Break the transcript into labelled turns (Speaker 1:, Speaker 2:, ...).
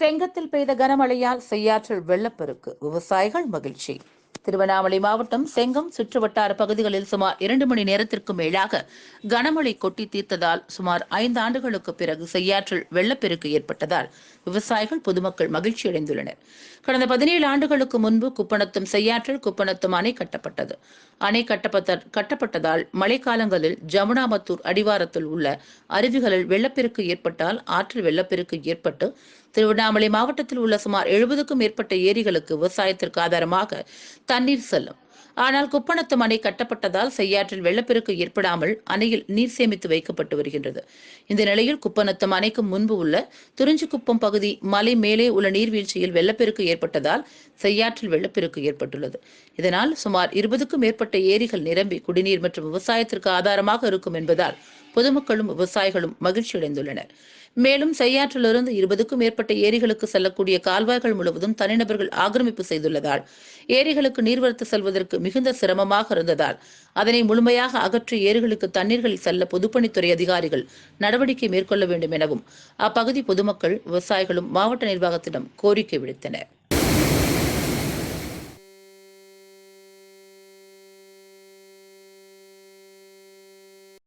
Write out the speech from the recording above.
Speaker 1: செங்கத்தில் பெய்த கனமழையால் செய்யாற்றில் வெள்ளப்பெருக்கு. விவசாயிகள் மகிழ்ச்சி. திருவண்ணாமலை மாவட்டம் செங்கம் சுற்றுவட்டார பகுதிகளில் சுமார் இரண்டு மணி நேரத்திற்கு மேலாக கனமழை கொட்டி தீர்த்ததால் சுமார் ஐந்து ஆண்டுகளுக்கு பிறகு செய்யாற்றில் வெள்ளப்பெருக்கு ஏற்பட்டதால் விவசாயிகள் பொதுமக்கள் மகிழ்ச்சி அடைந்துள்ளனர். கடந்த பதினேழு ஆண்டுகளுக்கு முன்பு குப்பணத்தும் செய்யாற்றில் குப்பணத்தும் அணை கட்டப்பட்டது. அணை கட்டப்பட்ட கட்டப்பட்டதால் மழைக்காலங்களில் ஜமுனாமத்தூர் அடிவாரத்தில் உள்ள அருவிகளில் வெள்ளப்பெருக்கு ஏற்பட்டால் ஆற்றில் வெள்ளப்பெருக்கு ஏற்பட்டு திருவண்ணாமலை மாவட்டத்தில் உள்ள சுமார் எழுபதுக்கும் மேற்பட்ட ஏரிகளுக்கு விவசாயத்திற்கு ஆதாரமாக தண்ணீர் செல்லும். ஆனால் குப்பணத்தும் அணை கட்டப்பட்டதால் செய்யாற்றில் வெள்ளப்பெருக்கு ஏற்படாமல் அணையில் நீர் சேமித்து வைக்கப்பட்டு வருகின்றது. இந்த நிலையில் குப்பநத்தம் அணைக்கு முன்பு உள்ள துறிஞ்சிக்குப்பம் பகுதி மலை மேலே உள்ள நீர்வீழ்ச்சியில் வெள்ளப்பெருக்கு ஏற்பட்டதால் செய்யாற்றில் வெள்ளப்பெருக்கு ஏற்பட்டுள்ளது. இதனால் சுமார் இருபதுக்கும் மேற்பட்ட ஏரிகள் நிரம்பி குடிநீர் மற்றும் விவசாயத்திற்கு ஆதாரமாக இருக்கும் என்பதால் பொதுமக்களும் விவசாயிகளும் மகிழ்ச்சி அடைந்துள்ளனர் மேலும் செய்யாற்றிலிருந்து இருபதுக்கும் மேற்பட்ட ஏரிகளுக்கு செல்லக்கூடிய கால்வாய்கள் முழுவதும் தனிநபர்கள் ஆக்கிரமிப்பு செய்துள்ளதால் ஏரிகளுக்கு நீர்வரத்து செல்வதற்கு மிகுந்த சிரமமாக இருந்ததால் அதனை முழுமையாக அகற்றி ஏரிகளுக்கு தண்ணீர்கள் செல்ல பொதுப்பணித்துறை அதிகாரிகள் நடவடிக்கை மேற்கொள்ள வேண்டும் எனவும் அப்பகுதி பொதுமக்கள் விவசாயிகளும் மாவட்ட நிர்வாகத்திடம் கோரிக்கை விடுத்தனர்.